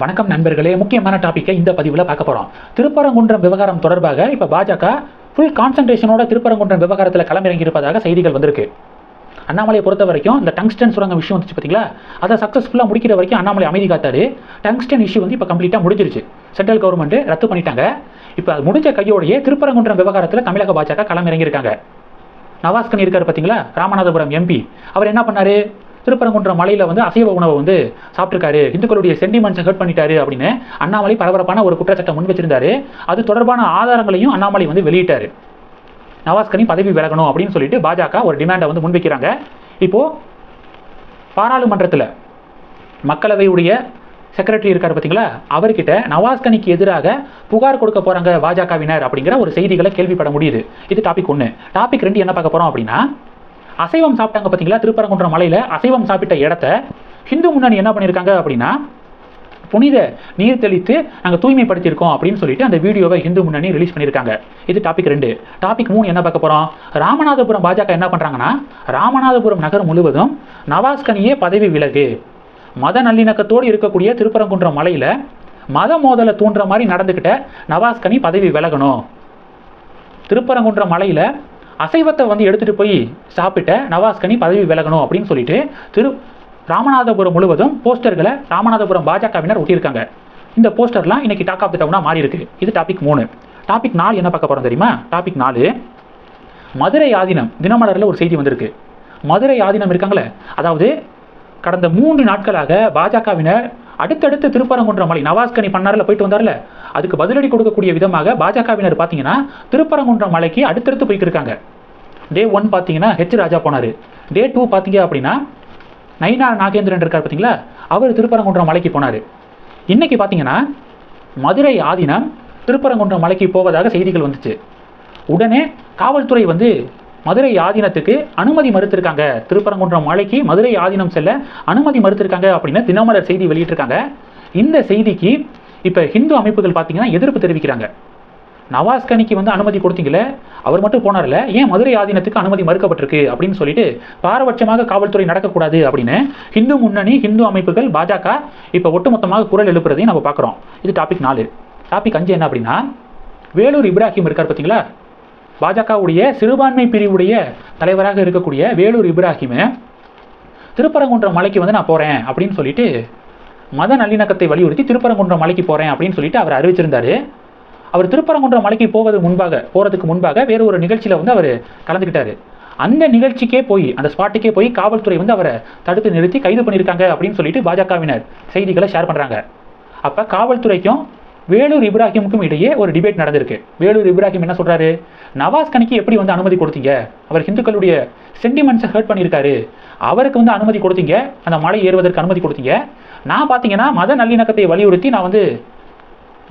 வணக்கம் நண்பர்களே முக்கியமான டாப்பிக்கை இந்த பதிவில் பார்க்க போகிறோம் திருப்பரங்குன்றம் விவகாரம் தொடர்பாக இப்போ பாஜக ஃபுல் கான்சன்ட்ரேஷனோட திருப்பரங்குன்றம் விவகாரத்தில் களமிறங்கியிருப்பதாக செய்திகள் வந்திருக்கு. அண்ணாமலையை பொறுத்த வரைக்கும் இந்த டங்ஸ்டன் சுரங்க விஷயம் வந்துச்சு பார்த்தீங்களா அதை சக்ஸஸ்ஃபுல்லாக முடிக்கிற வரைக்கும் அண்ணாமலை அமைதி காத்தாரு. டங்ஸ்டன் இஷ்யூ வந்து இப்போ கம்ப்ளீட்டாக முடிஞ்சிருச்சு. சென்ட்ரல் கவர்மெண்ட் ரத்து பண்ணிட்டாங்க. இப்போ அது முடிஞ்ச கையோடையே திருப்பரங்குன்றம் விவகாரத்தில் தமிழக பாஜக களமிறங்கியிருக்காங்க. நவாஸ்கன் இருக்கார் பார்த்தீங்களா ராமநாதபுரம் எம்பி அவர் என்ன பண்ணார்? திருப்பரங்குன்றம் மலையில் வந்து அசைவ உணவை வந்து சாப்பிட்ருக்காரு இந்துக்களுடைய சென்டிமெண்ட்ஸை ஹர்ட் பண்ணிட்டாரு அப்படின்னு அண்ணாமலை பரபரப்பான ஒரு குற்றச்சாட்டை முன் வச்சிருந்தாரு. அது தொடர்பான ஆதாரங்களையும் அண்ணாமலை வந்து வெளியிட்டாரு. நவாஸ்கனி பதவி விலகணும் அப்படின்னு சொல்லிட்டு பாஜக ஒரு டிமாண்டை வந்து முன்வைக்கிறாங்க இப்போ பாராளுமன்றத்தில் மக்களவையுடைய செக்ரட்டரி இருக்கார் பார்த்தீங்களா அவர்கிட்ட நவாஸ்கனிக்கு எதிராக புகார் கொடுக்க போகிறாங்க பாஜகவினர் அப்படிங்கிற ஒரு செய்திகளை கேள்விப்பட முடியுது. இது டாபிக் ஒன்று டாபிக் ரெண்டு என்ன பார்க்க போகிறோம் அப்படின்னா அசைவம் சாப்பிட்டாங்க பார்த்தீங்களா திருப்பரங்குன்ற மலையில் அசைவம் சாப்பிட்ட இடத்த ஹிந்து முன்னணி என்ன பண்ணியிருக்காங்க அப்படின்னா புனித நீர் தெளித்து நாங்கள் தூய்மைப்படுத்தியிருக்கோம் அப்படின்னு சொல்லிட்டு அந்த வீடியோவை ஹிந்து முன்னணி ரிலீஸ் பண்ணியிருக்காங்க இது டாபிக் ரெண்டு. டாபிக் மூணு என்ன பார்க்க போகிறோம் ராமநாதபுரம் பாஜக என்ன பண்ணுறாங்கன்னா ராமநாதபுரம் நகர் முழுவதும் நவாஸ்கனியே பதவி விலகு. மத நல்லிணக்கத்தோடு இருக்கக்கூடிய திருப்பரங்குன்றம் மலையில் மத மோதலை தூண்டுற மாதிரி நடந்துக்கிட்ட நவாஸ்கனி பதவி விலகணும். திருப்பரங்குன்றம் மலையில் அசைவத்தை வந்து எடுத்துகிட்டு போய் சாப்பிட்ட நவாஸ்கனி பதவி விலகணும் அப்படின்னு சொல்லிட்டு திரு ராமநாதபுரம் முழுவதும் போஸ்டர்களை ராமநாதபுரம் பாஜகவினர் ஒட்டியிருக்காங்க. இந்த போஸ்டர்லாம் இன்னைக்கு டாக் ஆஃப் த டவுனாக மாறி இருக்கு. இது டாபிக் மூணு. டாபிக் நாலு என்ன பார்க்க போகிறோம் தெரியுமா? டாபிக் நாலு. மதுரை ஆதீனம் தினமலரில் ஒரு செய்தி வந்திருக்கு. மதுரை ஆதீனம் இருக்காங்களே? அதாவது கடந்த மூன்று நாட்களாக பாஜகவினர் அடுத்தடுத்து திருப்பரங்குன்றம் மலை நவாஸ்கனி பண்ணாரில் போயிட்டு வந்தார்ல அதுக்கு பதிலடி கொடுக்கக்கூடிய விதமாக பாஜகவினர் பார்த்தீங்கன்னா திருப்பரங்குன்றம் மலைக்கு அடுத்தடுத்து போயிட்டு இருக்காங்க டே ஒன் பார்த்தீங்கன்னா ஹெச் ராஜா போனார். டே டூ பார்த்தீங்க அப்படின்னா நயினார் நாகேந்திரன் இருக்கார் பார்த்தீங்களா அவர் திருப்பரங்குன்றம் மலைக்கு போனார். இன்னைக்கு பார்த்தீங்கன்னா மதுரை ஆதீனம் திருப்பரங்குன்றம் மலைக்கு போவதாக செய்திகள் வந்துச்சு. உடனே காவல்துறை வந்து மதுரை ஆதீனத்துக்கு அனுமதி மறுத்திருக்காங்க. திருப்பரங்குன்றம் மலைக்கு மதுரை ஆதீனம் செல்ல அனுமதி மறுத்திருக்காங்க அப்படின்னு தினமலர் செய்தி வெளியிட்டிருக்காங்க. இந்த செய்திக்கு இப்போ ஹிந்து அமைப்புகள் பார்த்தீங்கன்னா எதிர்ப்பு தெரிவிக்கிறாங்க. நவாஸ்கனிக்கு வந்து அனுமதி கொடுத்தீங்களே அவர் மட்டும் போனார்ல ஏன் மதுரை ஆதீனத்துக்கு அனுமதி மறுக்கப்பட்டிருக்கு அப்படின்னு சொல்லிட்டு பாரபட்சமாக காவல்துறை நடக்கக்கூடாது அப்படின்னு ஹிந்து முன்னணி ஹிந்து அமைப்புகள் பாஜக இப்போ ஒட்டுமொத்தமாக குரல் எழுப்புறதையும் நம்ம பார்க்குறோம் இது டாபிக் நாலு. டாபிக் அஞ்சு என்ன அப்படின்னா வேலூர் இப்ராஹிம் இருக்கார் பார்த்தீங்களா பாஜகவுடைய சிறுபான்மை பிரிவுடைய தலைவராக இருக்கக்கூடிய வேலூர் இப்ராஹிம் திருப்பரங்குன்றம் மலைக்கு வந்து நான் போகிறேன் அப்படின்னு சொல்லிட்டு மத நல்லிணக்கத்தை வலியுறுத்தி திருப்பரங்குன்றம் மலைக்கு போகிறேன் அப்படின்னு சொல்லிட்டு அவர் அறிவிச்சிருந்தாரு. அவர் திருப்பரங்குன்றம் மலைக்கு போவது முன்பாக போகிறதுக்கு முன்பாக வேறு ஒரு நிகழ்ச்சியில் வந்து அவர் கலந்துக்கிட்டாரு அந்த நிகழ்ச்சிக்கே போய் அந்த ஸ்பாட்டுக்கே போய் காவல்துறை வந்து அவரை தடுத்து நிறுத்தி கைது பண்ணியிருக்காங்க அப்படின்னு சொல்லிட்டு பாஜகவினர் செய்திகளை ஷேர் பண்ணுறாங்க அப்போ காவல்துறைக்கும் வேலூர் இப்ராஹிமுக்கும் இடையே ஒரு டிபேட் நடந்திருக்கு. வேலூர் இப்ராஹிம் என்ன சொல்கிறாரு நவாஸ் கணிக்கு எப்படி வந்து அனுமதி கொடுத்தீங்க? அவர் ஹிந்துக்களுடைய சென்டிமெண்ட்ஸை ஹர்ட் பண்ணியிருக்காரு. அவருக்கு வந்து அனுமதி கொடுத்தீங்க? அந்த மலை ஏறுவதற்கு அனுமதி கொடுத்தீங்க? நான் பார்த்தீங்கன்னா மத நல்லிணக்கத்தை வலியுறுத்தி நான் வந்து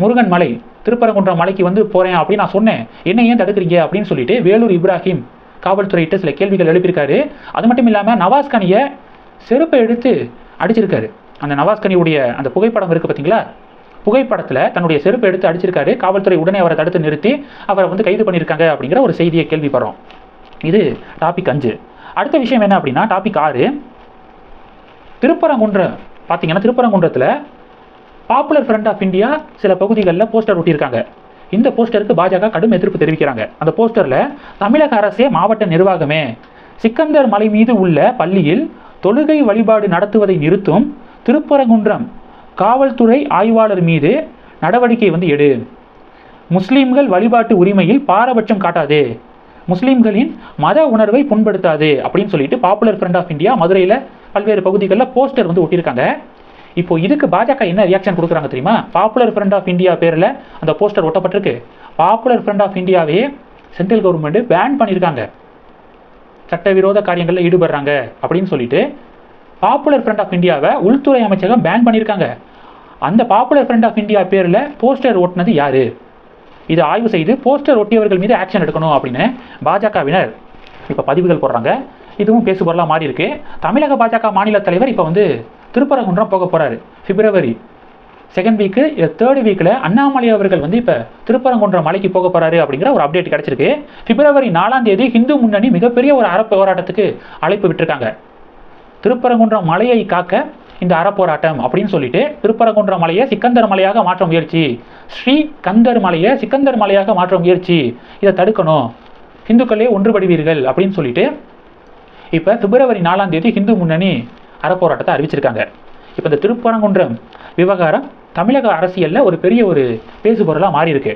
முருகன் மலை திருப்பரங்குன்றம் மலைக்கு வந்து போகிறேன் அப்படின்னு நான் சொன்னேன். என்ன ஏன் தடுக்கிறீங்க? அப்படின்னு சொல்லிட்டு வேலூர் இப்ராஹிம் காவல்துறையிட்ட சில கேள்விகள் எழுப்பியிருக்காரு. அது மட்டும் இல்லாமல் நவாஸ் கனியை செருப்பை எடுத்து அடிச்சிருக்காரு. அந்த நவாஸ் கனியுடைய அந்த புகைப்படம் இருக்குது பார்த்தீங்களா புகைப்படத்தில் தன்னுடைய செருப்பை எடுத்து அடிச்சிருக்காரு. காவல்துறை உடனே அவரை தடுத்து நிறுத்தி அவரை வந்து கைது பண்ணியிருக்காங்க அப்படிங்கிற ஒரு செய்தியை கேள்விப்படுறோம். இது டாபிக் அஞ்சு. அடுத்த விஷயம் என்ன அப்படின்னா டாபிக் ஆறு. திருப்பரங்குன்றம் பார்த்தீங்கன்னா திருப்பரங்குன்றத்தில் பாப்புலர் ஃப்ரண்ட் ஆஃப் இந்தியா சில பகுதிகளில் போஸ்டர் ஒட்டியிருக்காங்க. இந்த போஸ்டருக்கு பாஜக கடும் எதிர்ப்பு தெரிவிக்கிறாங்க. அந்த போஸ்டரில் தமிழக அரசே மாவட்ட நிர்வாகமே சிக்கந்தர் மலை மீது உள்ள பள்ளியில் தொழுகை வழிபாடு நடத்துவதை நிறுத்தும் திருப்பரங்குன்றம் காவல்துறை ஆய்வாளர் மீது நடவடிக்கை வந்து எடு. முஸ்லீம்கள் வழிபாட்டு உரிமையில் பாரபட்சம் காட்டாது. முஸ்லீம்களின் மத உணர்வை புண்படுத்தாது அப்படின்னு சொல்லிட்டு பாப்புலர் ஃப்ரண்ட் ஆஃப் இந்தியா மதுரையில் பல்வேறு பகுதிகளில் போஸ்டர் வந்து ஒட்டியிருக்காங்க. இப்போ இதுக்கு பாஜக என்ன ரியாக்ஷன் கொடுக்குறாங்க தெரியுமா? பாப்புலர் ஃப்ரண்ட் ஆஃப் இந்தியா பேரில் அந்த போஸ்டர் ஒட்டப்பட்டிருக்கு. பாப்புலர் ஃப்ரண்ட் ஆஃப் இந்தியாவே சென்ட்ரல் கவர்மெண்ட் பேன் பண்ணியிருக்காங்க. சட்டவிரோத காரியங்களில் ஈடுபடுறாங்க அப்படின்னு சொல்லிட்டு பாப்புலர் ஃப்ரண்ட் ஆஃப் இந்தியாவை உள்துறை அமைச்சகம் பேன் பண்ணியிருக்காங்க. அந்த பாப்புலர் ஃப்ரண்ட் ஆஃப் இந்தியா பேரில் போஸ்டர் ஓட்டினது யார்? இதை ஆய்வு செய்து போஸ்டர் ஒட்டியவர்கள் மீது ஆக்ஷன் எடுக்கணும் அப்படின்னு பாஜகவினர் இப்போ பதிவுகள் போடுறாங்க. இதுவும் பேசுபொருளாக மாறி இருக்கு. தமிழக பாஜக மாநில தலைவர் இப்போ வந்து திருப்பரங்குன்றம் போக போகிறார் பிப்ரவரி செகண்ட் வீக்கு தேர்ட் வீக்கில் அண்ணாமலை அவர்கள் வந்து இப்போ திருப்பரங்குன்றம் மலைக்கு போக போகிறாரு அப்படிங்கிற ஒரு அப்டேட் கிடச்சிருக்கு. பிப்ரவரி நாலாம் தேதி ஹிந்து முன்னணி மிகப்பெரிய ஒரு அற போராட்டத்துக்கு அழைப்பு விட்டுருக்காங்க. திருப்பரங்குன்றம் மலையை காக்க இந்த அறப்போராட்டம் அப்படின்னு சொல்லிட்டு திருப்பரங்குன்ற மலையை சிக்கந்தர் மலையாக மாற்ற முயற்சி. ஸ்ரீ கந்தர் மலையை சிக்கந்தர் மலையாக மாற்ற முயற்சி. இதை தடுக்கணும். இந்துக்களே ஒன்றுபடுவீர்கள் அப்படின்னு சொல்லிட்டு இப்போ பிப்ரவரி நாலாம் தேதி ஹிந்து முன்னணி அறப்போராட்டத்தை அறிவிச்சிருக்காங்க. இப்போ இந்த திருப்பரங்குன்றம் விவகாரம் தமிழக அரசியலில் ஒரு பெரிய ஒரு பேசுபொருளாக மாறி இருக்கு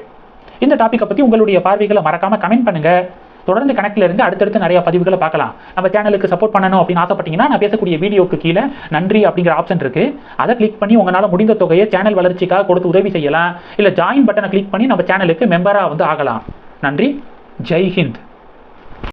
இந்த டாப்பிக்கை பற்றி உங்களுடைய பார்வைகளை மறக்காமல் கமெண்ட் பண்ணுங்கள் தொடர்ந்து கணக்கில் இருந்து அடுத்தடுத்து நிறைய பதிவுகளை பார்க்கலாம். நம்ம சேனலுக்கு சப்போர்ட் பண்ணணும் அப்படின்னு ஆசைப்பட்டீங்கன்னா நான் பேசக்கூடிய வீடியோக்கு கீழே நன்றி அப்படிங்கிற ஆப்ஷன் இருக்கு. அதை கிளிக் பண்ணி உங்களால் முடிந்த தொகையை சேனல் வளர்ச்சிக்காக கொடுத்து உதவி செய்யலாம். இல்லை ஜாயின் பட்டனை கிளிக் பண்ணி நம்ம சேனலுக்கு மெம்பராக வந்து ஆகலாம். நன்றி. ஜெய் ஹிந்த்.